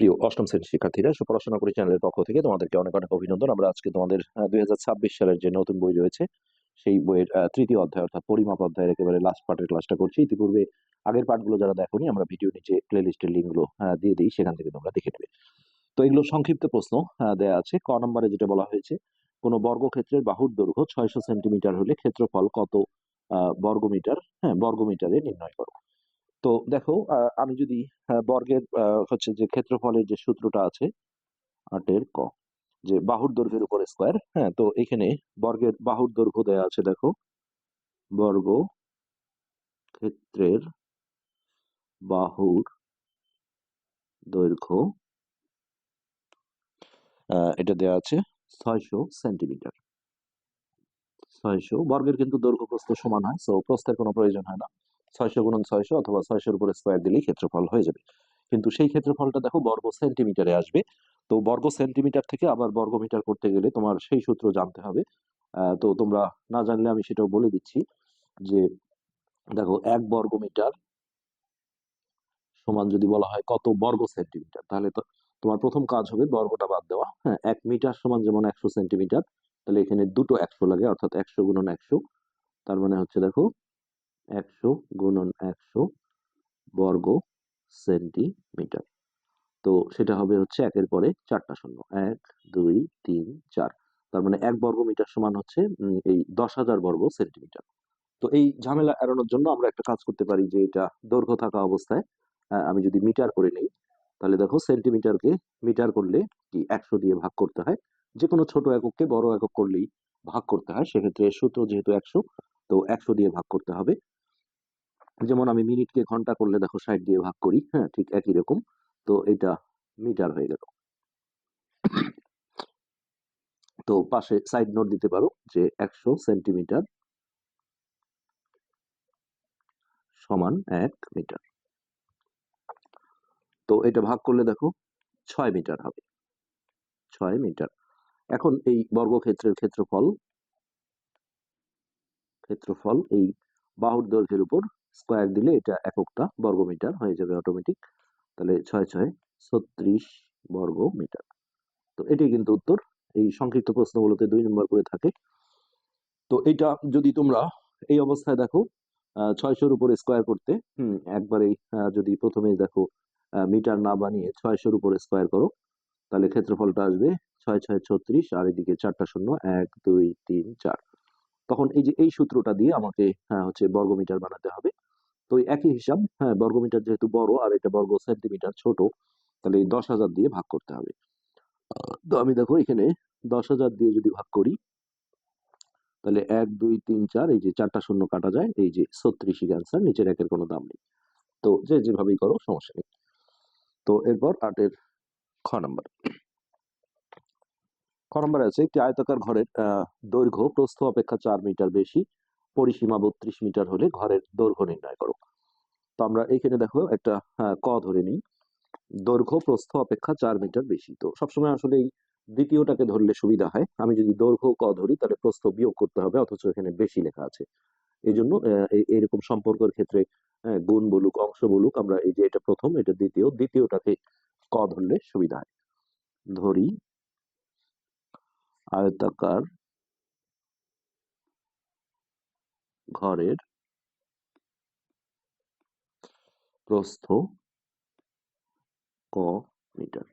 প্রিয় অষ্টম শ্রেণির শিক্ষার্থীরা পড়াশোনা করি চ্যানেলের পক্ষ থেকে তোমাদেরকে অনেক অনেক অভিনন্দন। আমরা আজকে তোমাদের দুই হাজার ছাব্বিশ সালের যে নতুন বই রয়েছে, সেই বইয়ের তৃতীয় অধ্যায় অর্থাৎ পরিমাপ অধ্যায়ের একেবারে লাস্ট পার্টের ক্লাসটা করছি। ইতিপূর্বে আগের পার্টগুলো যারা দেখোনি, আমরা ভিডিও নিচে প্লে লিস্টের লিঙ্কগুলো দিয়ে দিই, সেখান থেকে তোমরা দেখে নেবে। তো এগুলো সংক্ষিপ্ত প্রশ্ন দেয়া আছে। ক নম্বরে যেটা বলা হয়েছে, কোনো বর্গক্ষেত্রের বাহুর দৈর্ঘ্য ছয়শো সেন্টিমিটার হলে ক্ষেত্রফল কত বর্গমিটার? হ্যাঁ বর্গমিটারে নির্ণয় করো। তো দেখো আহ, আমি যদি বর্গের হচ্ছে যে ক্ষেত্রফলের যে সূত্রটা আছে আটের ক যে বাহুর দৈর্ঘ্যের উপর স্কোয়ার হ্যাঁ তো এখানে বর্গের বাহুর দৈর্ঘ্য দেয়া আছে দেখো বর্গ ক্ষেত্রের বাহুর দৈর্ঘ্য আহ, এটা দেয়া আছে ছয়শো সেন্টিমিটার। ছয়শো বর্গের কিন্তু দৈর্ঘ্য প্রস্থ সমান হয় সো প্রস্থের কোনো প্রয়োজন হয় না। ছয়শো গুণন ছয়শো অথবা ছয়শোর উপরে স্কোয়ার দিলেই ক্ষেত্রফল হয়ে যাবে। কিন্তু সেই ক্ষেত্রফলটা দেখো বর্গ সেন্টিমিটারে আসবে। তো বর্গ সেন্টিমিটার থেকে আবার বর্গমিটার করতে গেলে তোমার সেই সূত্র জানতে হবে। তো তোমরা না জানলে আমি সেটাও বলে দিচ্ছি যে, দেখো এক বর্গমিটার সমান যদি বলা হয় কত বর্গ সেন্টিমিটার তাহলে তো তোমার প্রথম কাজ হবে বর্গটা বাদ দেওয়া। হ্যাঁ এক মিটার সমান যেমন একশো সেন্টিমিটার তাহলে এখানে দুটো একশো লাগে, অর্থাৎ একশো গুণন একশো। তার মানে হচ্ছে দেখো একশো গুণন একশো বর্গ সেন্টিমিটার। তো সেটা হবে হচ্ছে একের পরে চারটা শূন্য। এক, দুই, তিন, চার। তার মানে এক বর্গ মিটার সমান হচ্ছে এই দশ হাজার বর্গ সেন্টিমিটার। তো এই ঝামেলা এড়ানোর জন্য আমরা একটা কাজ করতে পারি যে এটা দৈর্ঘ্য থাকা অবস্থায় আমি যদি মিটার করে নিই, তাহলে দেখো সেন্টিমিটারকে মিটার করলে কি একশো দিয়ে ভাগ করতে হয়? যে কোনো ছোট একককে বড় একক করলেই ভাগ করতে হয়। সেক্ষেত্রে সূত্র যেহেতু একশো, তো একশো দিয়ে ভাগ করতে হবে। যেমন আমি মিনিটকে ঘণ্টা করলে দেখো ষাট দিয়ে ভাগ করি হ্যাঁ ঠিক একই রকম। তো এটা মিটার হয়ে গেল। তো পাশে সাইড নোট দিতে পারো যে একশো সেন্টিমিটার সমান এক মিটার। তো এটা ভাগ করলে দেখো ছয় মিটার হবে। ছয় মিটার। এখন এই বর্গক্ষেত্রের ক্ষেত্রফল ক্ষেত্রফল এই বাহুর দৈর্ঘ্যের উপর স্কোয়ার দিলে এটা এককটা বর্গমিটার হয়ে যাবে অটোমেটিক তাহলে ছয় ছয় ছত্রিশ বর্গ মিটার তো এটাই কিন্তু উত্তর। এই সংক্ষিপ্ত প্রশ্নগুলোতে দুই নম্বর করে থাকে। তো এটা যদি তোমরা এই অবস্থায় দেখো ছয়শোর উপরে স্কোয়ার করতে হুম একবারেই যদি প্রথমে দেখো মিটার না বানিয়ে ছয়শোর উপরে স্কোয়ার করো তাহলে ক্ষেত্রফলটা আসবে ছয় ছয় ছত্রিশ আর এদিকে চারটা শূন্য এক দুই তিন চার। তখন এই যে এই সূত্রটা দিয়ে আমাকে হ্যাঁ, হচ্ছে বর্গমিটার বানাতে হবে। তো একই হিসাব হ্যাঁ বর্গমিটার যেহেতু বড় আর এটা বর্গ সেন্টিমিটার ছোট, তাহলে এই দশ হাজার দিয়ে ভাগ করতে হবে। তো আমি দেখো এখানে দশ হাজার দিয়ে যদি ভাগ করি, তাহলে এক, দুই, তিন, চার, এই যে চারটা শূন্য কাটা যায়, এই যে ছত্রিশই অ্যান্সার নিচের একের কোনো দাম নেই। তো যে যেভাবেই করো, সমস্যা নেই। তো এরপর আটের খ নাম্বার। খ নম্বরে আছে একটি আয়তাকার ঘরের দৈর্ঘ্য, প্রস্থ অপেক্ষা চার মিটার বেশি পরিসীমা বত্রিশ মিটার হলে ঘরের দৈর্ঘ্য নির্ণয় করো। তো আমরা এখানে দেখো একটা ক ধরে নিই। দৈর্ঘ্য, প্রস্থ, অপেক্ষা চার মিটার বেশি। তো সবসময় আসলে এই দ্বিতীয়টাকে ধরলে সুবিধা হয়। আমি যদি দৈর্ঘ্য ক ধরি, তাহলে প্রস্থ বিয়োগ করতে হবে, অথচ এখানে বেশি লেখা আছে। এই জন্য এই- সম্পর্কের ক্ষেত্রে গুণ বলুক, অংশ বলুক, আমরা এই যে এটা প্রথম, এটা দ্বিতীয়, দ্বিতীয়টাকে ক ধরলে সুবিধা হয়। ধরি আয়তাকার ঘরের প্রস্থ ক মিটার।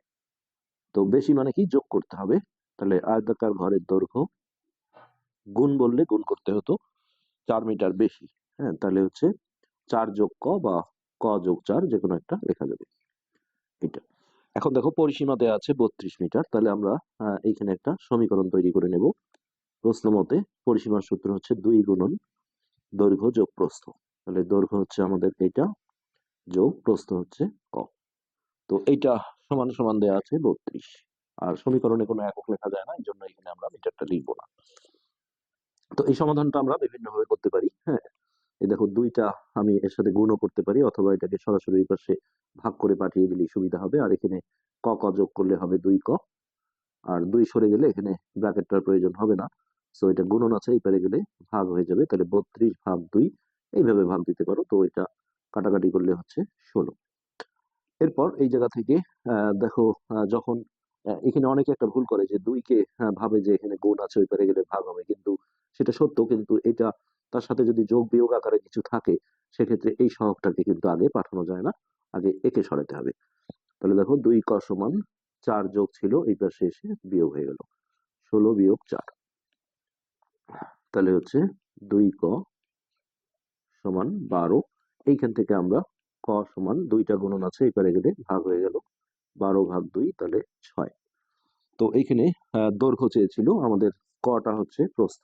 তো বেশি মানে কি? যোগ করতে হবে। তাহলে আয়তাকার ঘরের দৈর্ঘ্য গুণ বললে গুণ করতে হতো চার মিটার বেশি। হ্যাঁ তাহলে হচ্ছে চার যোগ ক বা ক যোগ চার যে কোনো একটা লেখা যাবে এটা এখন দেখো পরিসীমা দেওয়া আছে বত্রিশ মিটার। তাহলে আমরা এইখানে একটা সমীকরণ তৈরি করে নেব। প্রশ্ন মতে পরিসীমার সূত্র হচ্ছে দুই গুণন দৈর্ঘ্য যোগ প্রস্থ। তাহলে দৈর্ঘ্য হচ্ছে আমাদের এটা, যোগ প্রস্থ হচ্ছে ক। তো এইটা সমান সমান দেওয়া আছে বত্রিশ। আর সমীকরণে কোনো একক লেখা যায় না এই জন্য এখানে আমরা মিটারটা লিখব না। তো এই সমাধানটা আমরা বিভিন্ন ভাবে করতে পারি হ্যাঁ? এই দেখো দুইটা আমি এর সাথে গুণও করতে পারি, অথবা এটাকে সরাসরি পাশে ভাগ করে পাঠিয়ে দিলেই সুবিধা হবে। আর এখানে ক ক যোগ করলে হবে দুই ক। আর দুই সরে গেলে এখানে ব্র্যাকেটটার প্রয়োজন হবে না। সো এটা গুণন আছে, এই পারে গেলে ভাগ হয়ে যাবে। তাহলে বত্রিশ ভাগ দুই, এইভাবে ভাগ দিতে পারো। তো এটা কাটাকাটি করলে হচ্ছে ষোলো। এরপর এই জায়গা থেকে দেখো যখন এখানে অনেকে একটা ভুল করে যে দুইকে ভাবে যে এখানে গুণ আছে, ওই পারে গেলে ভাগ হবে। কিন্তু সেটা সত্য, কিন্তু এটা তার সাথে যদি যোগ বিয়োগ আকারে কিছু থাকে, সেক্ষেত্রে এই সহগটাকে কিন্তু আগে পাঠানো যায় না। আগে একে সরাতে হবে। তাহলে দেখো, দুই ক সমান চার যোগ ছিল এই পাশে এসে বিয়োগ হয়ে গেল। ষোলো বিয়োগ চার। তাহলে হচ্ছে দুই ক সমান বারো। এইখান থেকে আমরা ক সমান দুইটা গুণন আছে, এপারে গেলে ভাগ হয়ে গেল বারো ভাগ দুই, তাহলে ছয়। তো এইখানে দৈর্ঘ্য চেয়েছিল আমাদের কটা হচ্ছে প্রস্থ।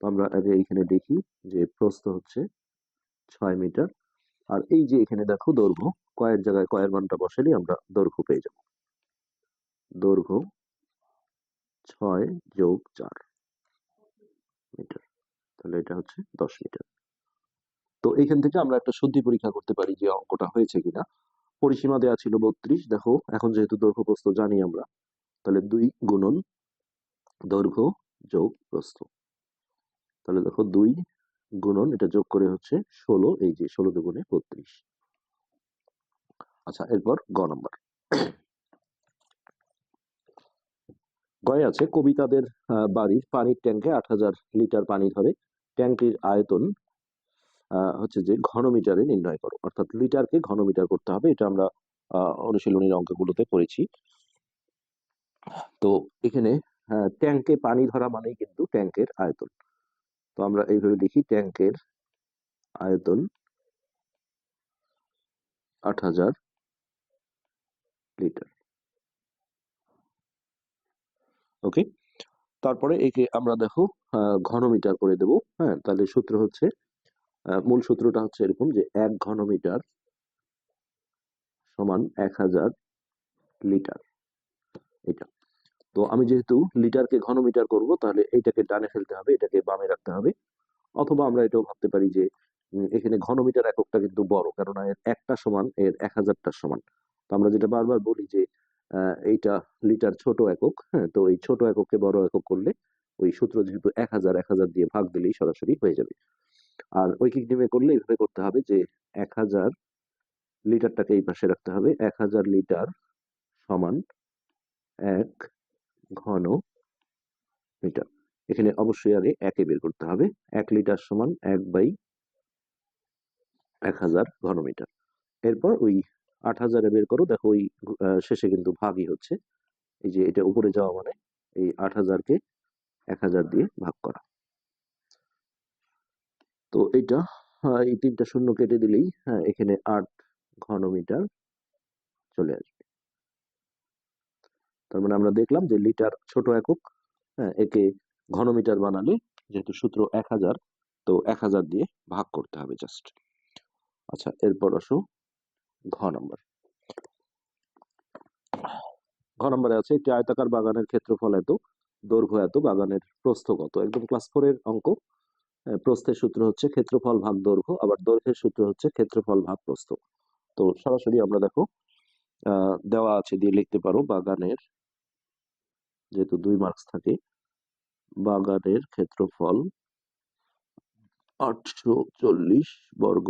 তো আমরা আগে এইখানে দেখি যে প্রস্থ হচ্ছে ছয় মিটার। আর এই যে এখানে দেখো দৈর্ঘ্য, কয়ের জায়গায় কয়ের মানটা বসালেই আমরা দৈর্ঘ্য পেয়ে যাব। দৈর্ঘ্য ছয় যোগ চার। মিটার তাহলে এটা হচ্ছে দশ মিটার তো এইখান থেকে আমরা একটা শুদ্ধি পরীক্ষা করতে পারি যে অঙ্কটা হয়েছে কিনা। পরিসীমা দেওয়া ছিল বত্রিশ। দেখো, এখন যেহেতু দৈর্ঘ্য প্রস্থ জানি আমরা, তাহলে দুই গুণন দৈর্ঘ্য যোগ প্রস্থ। তাহলে দেখো, দুই গুণন এটা যোগ করে হচ্ছে ষোলো, এই যে ষোলো দুগুণে বত্রিশ। আচ্ছা এরপর গ নাম্বার। গয়ে আছে? কবিতাদের বাড়ির পানির ট্যাঙ্কে আট হাজার লিটার পানি ধরে। ট্যাঙ্কির আয়তন হচ্ছে যে ঘনমিটারে নির্ণয় করো। অর্থাৎ লিটারকে ঘনমিটার করতে হবে। এটা আমরা অনুশীলনীর অঙ্কগুলোতে করেছি তো এখানে ট্যাঙ্কে পানি ধরা মানেই কিন্তু ট্যাঙ্কের আয়তন। তো আমরা এইভাবে লিখি ট্যাঙ্কের আয়তন আট হাজার লিটার। ওকে তারপরে একে আমরা দেখো ঘনমিটার করে দেব হ্যাঁ? তাহলে সূত্র হচ্ছে মূল সূত্রটা হচ্ছে এরকম যে এক ঘনমিটার সমান এক হাজার লিটার। এটা। তো আমি যেহেতু লিটারকে ঘনমিটার করব, তাহলে এইটাকে ডানে ফেলতে হবে, এটাকে বামে রাখতে হবে। অথবা আমরা এটাও ভাবতে পারি যে এখানে ঘনমিটার এককটা কিন্তু বড়, কেননা এর একটা সমান, এর এক হাজারটার সমান। তো আমরা যেটা বারবার বলি যে এইটা লিটার ছোট একক হ্যাঁ তো এই ছোট এককে বড় একক করলে ওই সূত্র যেহেতু এক হাজার এক হাজার দিয়ে ভাগ দিলেই সরাসরি হয়ে যাবে। আর ঐকিক নিয়মে করলে এইভাবে করতে হবে যে এক হাজার লিটারটাকে এই পাশে রাখতে হবে, এক হাজার লিটার সমান এক ঘন মিটার এখানে অবশ্যই আগে একে বের করতে হবে, এক লিটার সমান এক বাই এক হাজার ঘনমিটার। এরপর ওই আট হাজারে বের করো। দেখো ওই শেষে কিন্তু ভাগই হচ্ছে। এই যে এটা উপরে যাওয়া মানে এই আট হাজারকে এক হাজার দিয়ে ভাগ করা। তো এটা এই তিনটা শূন্য কেটে দিলেই হ্যাঁ এখানে আট ঘনমিটার চলে আসবে। তার মানে আমরা দেখলাম যে লিটার ছোট একক হ্যাঁ একে ঘনমিটার বানালে যেহেতু সূত্র এক হাজার, তো এক হাজার দিয়ে ভাগ করতে হবে জাস্ট আচ্ছা এরপর আসো। নাম্বার। ঘ নম্বরে আছে, একটি আয়তাকার বাগানের ক্ষেত্রফল এত, দৈর্ঘ্য এত, বাগানের প্রস্থ কত। একদম ক্লাস ফোরের অঙ্ক। প্রস্থের সূত্র হচ্ছে ক্ষেত্রফল ভাগ দৈর্ঘ্য, আবার দৈর্ঘ্যের সূত্র হচ্ছে ক্ষেত্রফল ভাগ প্রস্থ। তো সরাসরি আমরা দেখো দেওয়া আছে দিয়ে লিখতে পারো, বাগানের যেহেতু দুই মার্কস থাকে, বাগানের ক্ষেত্রফল আটশো চল্লিশ বর্গ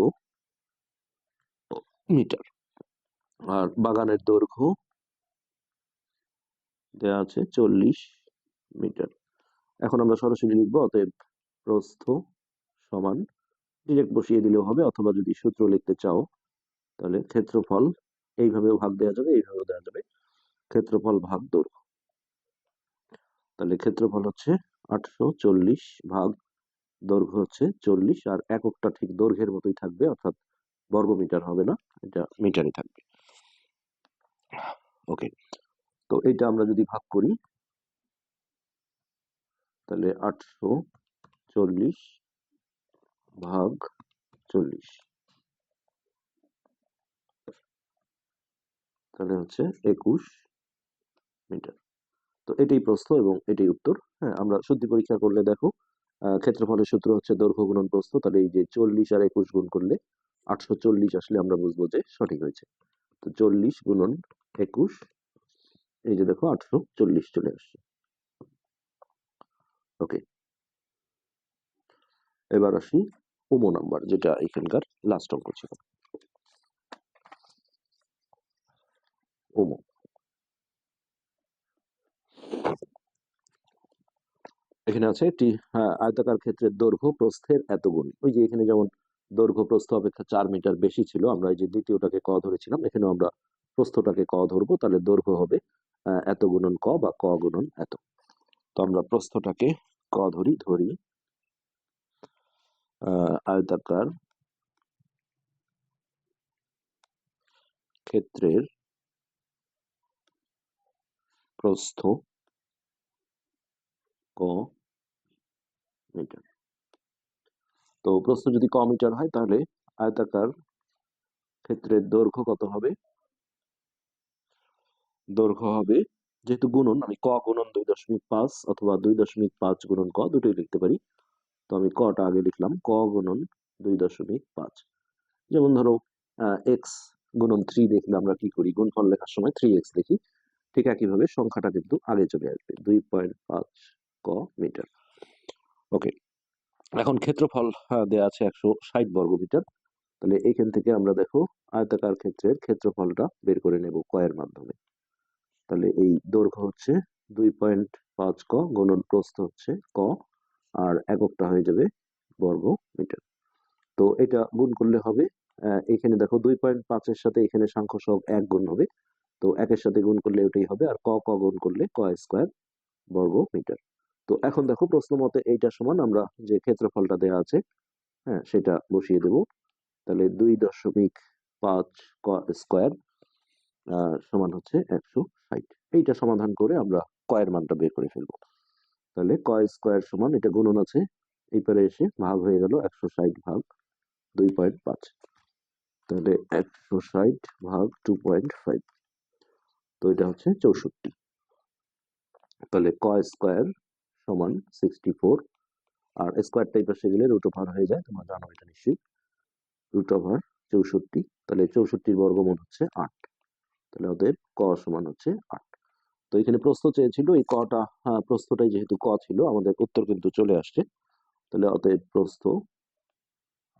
মিটার। আর বাগানের দৈর্ঘ্য দেওয়া আছে চল্লিশ মিটার। এখন আমরা সরাসরি লিখব, অতএব প্রস্থ সমান, ডিরেক্ট বসিয়ে দিলেও হবে, অথবা যদি সূত্র লিখতে চাও, তাহলে ক্ষেত্রফল এইভাবেও ভাগ দেওয়া যাবে, এইভাবেও দেওয়া যাবে। ক্ষেত্রফল ভাগ দৈর্ঘ্য। তাহলে ক্ষেত্রফল হচ্ছে আটশো চল্লিশ ভাগ দৈর্ঘ্য হচ্ছে চল্লিশ, আর এককটা ঠিক দৈর্ঘ্যের মতোই থাকবে, অর্থাৎ বর্গ মিটার হবে না, এটা মিটারই থাকবে। ওকে তো এইটা আমরা যদি ভাগ করি, তাহলে আটশো চল্লিশ ভাগ চল্লিশ। তাহলে হচ্ছে একুশ মিটার। তো এটাই প্রস্থ এবং এটাই উত্তর। হ্যাঁ আমরা শুদ্ধি পরীক্ষা করলে দেখো ক্ষেত্রফলের সূত্র হচ্ছে দৈর্ঘ্য গুণন প্রস্থ। তাহলে এই যে চল্লিশ আর একুশ গুণ করলে আটশো চল্লিশ আসলে আমরা বুঝব যে সঠিক হয়েছে। তো চল্লিশ গুণন একুশ এই যে দেখো আটশো চল্লিশ চলে আসছে। ওকে এবার আসি উমো নাম্বার যেটা এখানকার লাস্ট অঙ্ক ছিল। ওমো। এখানে আছে একটি আহ, আয়তাকার ক্ষেত্রের দৈর্ঘ্য প্রস্থের এত গুণ। ওই যে এখানে যেমন দৈর্ঘ্য প্রস্থ অপেক্ষা চার মিটার বেশি ছিল আমরা এই যে দ্বিতীয়টাকে ক ধরেছিলাম এখানেও আমরা প্রস্থটাকে ক ধরবো, তাহলে দৈর্ঘ্য হবে এত গুণন ক বা ক গুণন এত। তো আমরা প্রস্থটাকে ক ধরি ধরি আয়তাকার ক্ষেত্রের প্রস্থ ক মিটার। তো প্রস্থ যদি ক মিটার হয়, তাহলে আয়তাকার ক্ষেত্রের দৈর্ঘ্য কত হবে? দৈর্ঘ্য হবে। যেহেতু গুণন, আমি ক গুণন দুই দশমিক পাঁচ অথবা দুই দশমিক পাঁচ গুণন ক দুটোই লিখতে পারি। তো আমি কটা আগে লিখলাম, ক গুণন দুই দশমিক পাঁচ। যেমন ধরো এক্স গুণন থ্রি দেখলে আমরা কি করি? গুণফল লেখার সময় থ্রি এক্স লিখি ঠিক একইভাবে সংখ্যাটা কিন্তু আগে চলে আসবে, দুই পয়েন্ট পাঁচ ক মিটার। ওকে, এখন ক্ষেত্রফল দেয়া আছে একশো ষাট বর্গ মিটার। তাহলে এইখান থেকে আমরা দেখো আয়তাকার ক্ষেত্রের ক্ষেত্রফলটা বের করে নেব কয়ের মাধ্যমে। তাহলে এই দৈর্ঘ্য হচ্ছে দুই পয়েন্ট পাঁচ ক, গুণন প্রস্থ হচ্ছে ক, আর এককটা হয়ে যাবে বর্গ মিটার। তো এটা গুণ করলে হবে এখানে দেখো দুই পয়েন্ট পাঁচের সাথে এখানে সাংখ্য সব এক গুণ হবে, তো একের সাথে গুণ করলে ওটাই হবে, আর ক ক গুণ করলে ক স্কোয়ার বর্গ মিটার। তো এখন দেখো প্রশ্ন মতে এইটা সমান, আমরা যে ক্ষেত্রফলটা দেওয়া আছে হ্যাঁ সেটা বসিয়ে দেব। তাহলে দুই দশমিক পাঁচ ক স্কোয়ার সমান হচ্ছে একশো ষাট। এইটা সমাধান করে আমরা কয়ের মানটা বের করে ফেলব। তাহলে কয় স্কোয়ার সমান, এটা গুণন আছে, এইপারে এসে ভাগ হয়ে গেল একশো ষাট ভাগ দুই পয়েন্ট পাঁচ। তাহলে একশো ষাট ভাগ টু পয়েন্ট ফাইভ, তো এটা হচ্ছে চৌষট্টি। তাহলে ক স্কোয়ার সমান সিক্সটি ফোর, আর স্কোয়ার টাইপ পাশে গেলে রুট ওভার হয়ে যায়, তোমরা জানো এটা নিশ্চয়ই। রুট ওভার চৌষট্টি, তাহলে চৌষট্টির বর্গমূল হচ্ছে আট। তাহলে অতএব ক সমান হচ্ছে আট। তো এখানে প্রশ্ন চেয়েছিল এই কটা হ্যাঁ, প্রস্থটাই যেহেতু ক ছিল আমাদের উত্তর কিন্তু চলে আসছে। তাহলে অতএব প্রস্থ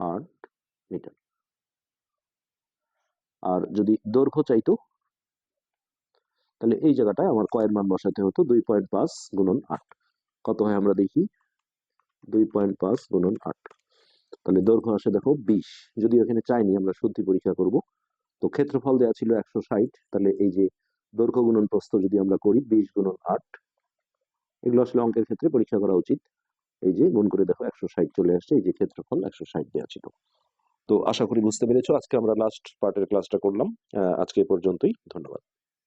আট মিটার। আর যদি দৈর্ঘ্য চাইতো তাহলে এই জায়গাটায় আমার কয়ের মান বসাতে হতো দুই পয়েন্ট পাঁচ গুণন আট। কত হয় আমরা দেখি? দুই পয়েন্ট পাঁচ গুণন আট। তাহলে দৈর্ঘ্য আসে দেখো বিশ। যদি এখানে চাইনি আমরা শুদ্ধি পরীক্ষা করব। তো ক্ষেত্রফল দেওয়া ছিল একশো ষাট। তাহলে এই যে দৈর্ঘ্য গুণন প্রস্থ যদি আমরা করি, বিশ গুণন আট, এগুলো আসলে অঙ্কের ক্ষেত্রে পরীক্ষা করা উচিত। এই যে গুণ করে দেখো, একশো ষাট চলে আসছে, এই যে ক্ষেত্রফল একশো ষাট দেওয়া ছিল। তো আশা করি বুঝতে পেরেছ, আজকে আমরা লাস্ট পার্টের ক্লাসটা করলাম। আজকে এ পর্যন্তই, ধন্যবাদ।